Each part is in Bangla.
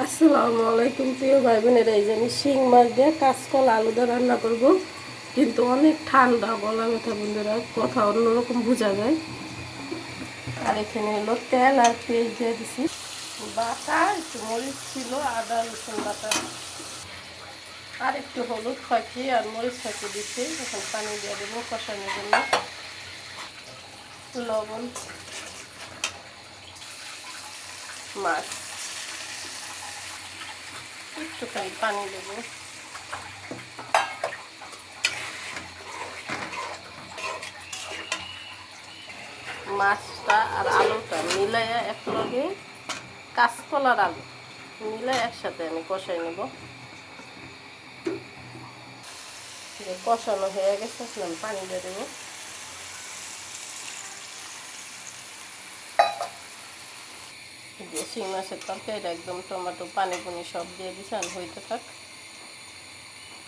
আসসালামু আলাইকুম, প্রিয় ভাই বোনেরা এই যে আমি শিং মাছ দিয়ে কাঁচকলা আলু দিয়ে রান্না করব। কিন্তু অনেক ঠান্ডা বলা কথা বন্ধুরা, কথা অন্যরকম বোঝা যায়। আর এখানে হলো তেল আর পেঁয়াজ দিয়ে দিছি। বাটা, একটু মরিচ ছিল, আদা, রসুন বাটা। আর একটু হলুদ ফাঁকি আর মরিচ ফাঁকি দিচ্ছি এখন পানি দিয়ে দেবো কষানোর জন্য। লবণ, মাছ। একটুখানি পানি দেবো। মাছটা আর আলুটা মিলাইয়া একলগে কাঁচকলার আলু মিলাই একসাথে আমি কষাই নেব। কষানো হয়ে গেছে পানি দিয়ে দেবো। যে শিং মাছের তরকারিটা একদম টমেটো, পানি পুনি সব দিয়ে দিছেন, হইতে থাক।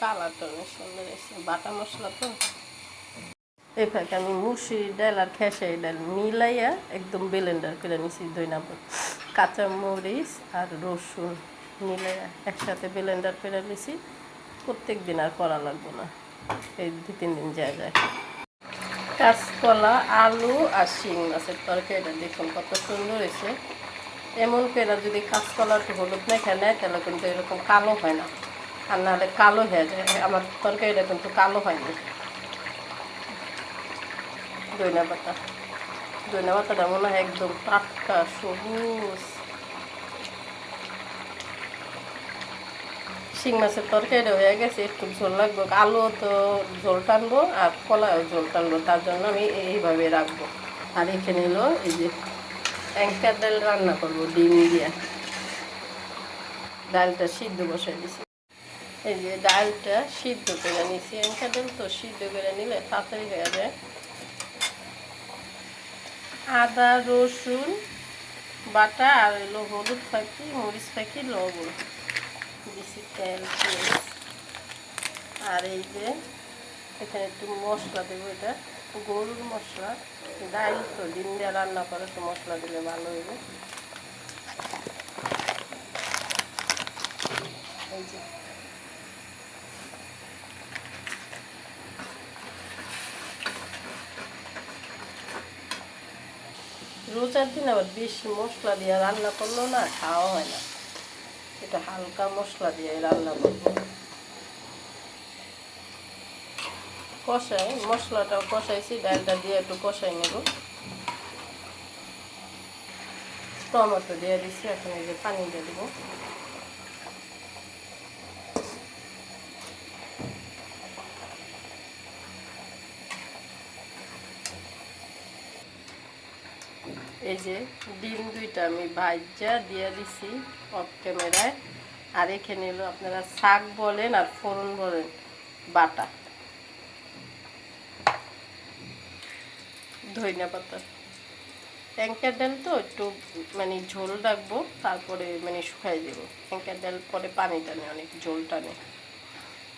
কালারটা অনেক সুন্দর এসে বাটা মশলা তো। এই ফাঁকে আমি মুসুরি ডাল আর খেসারি ডাল মিলাইয়া একদম ব্লেন্ডার করে নিছি দুই নম্বর। কাঁচা মরিচ আর রসুন মিলাইয়া একসাথে ব্লেন্ডার করে নিছি। প্রত্যেক দিন আর করা লাগবে না। এই দু তিন দিন যায় যায়। কাঁচকলা, আলু আর শিং মাছের তরকারিটা দেখুন কত সুন্দর হয়েছে। এমন করে যদি কাঁচকলা একটু হলুদ মেখে নেয়, তাহলে কিন্তু এরকম কালো হয় না। আর নাহলে কালো হয়ে যায়। আমার তরকারিটা কিন্তু কালো হয়নি। দইনা পাতা। দইনা পাতাটা মনে হয় একদম টাটকা, সবুজ। শিং মাছের তরকারিটা হয়ে গেছে, একটু ঝোল লাগবে। আলু তো ঝোল টানবো আর কলাও ঝোল টানবো, তার জন্য আমি এইভাবে রাখব। আর এখানে এলো এই যে অ্যাঙ্কার ডাল রান্না করব, ডিম দিয়ে। ডালটা সিদ্ধ বসাই দিছি। এই যে ডালটা সিদ্ধ করে নিছি অ্যাঙ্কার ডাল তো সিদ্ধ করে নিলে তাড়াতাড়ি হয়ে যায়। আদা, রসুন, বাটা আর এলো হলুদ পাখি, মরিচ পাখি, লবণ। দিছি তেল আর এই যে এখানে একটু মশলা দেবো এটা, গরুর মশলা। ডাল তো ডিম দিয়ে রান্না করে তো মশলা দিলে ভালো হইবে। রোজার দিন আবার বেশি মশলা দিয়ে রান্না করল না, খাওয়া হয় না। এটা হালকা মশলা দিয়ে রান্না করব। কষাই, মশলাটাও কষাইছি, ডালটা দিয়ে একটু কষাই নেব। টমেটো দিয়ে দিচ্ছি এখন এই যে পানি দিয়ে দেবো। এই যে ডিম দুইটা আমি ভাজা দিয়ে দিছি অফ ক্যামেরায়। আর এখানে এলো আপনারা শাক বলেন আর ফোড়ন বলেন, বাটা। ধনিয়া পাতা। ট্যাঙ্কার ডাল তো একটু মানে ঝোল রাখব, তারপরে মানে শুকাই দেবো ট্যাঙ্কার ডাল পরে পানি টানে, অনেক ঝোল টানে।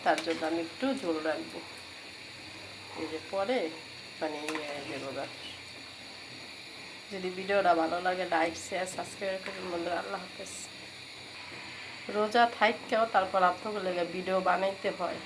তার জন্য আমি একটু ঝোল রাখব। এই যে পরে মানে ইয়ে দেবো গাছ যদি ভিডিওটা ভালো লাগে লাইক শেয়ার সাবস্ক্রাইব করুন বন্ধুরা। আল্লাহ হাফেজ। রোজা থাইকেও তারপর আপনাকে লেগে ভিডিও বানাইতে হয়।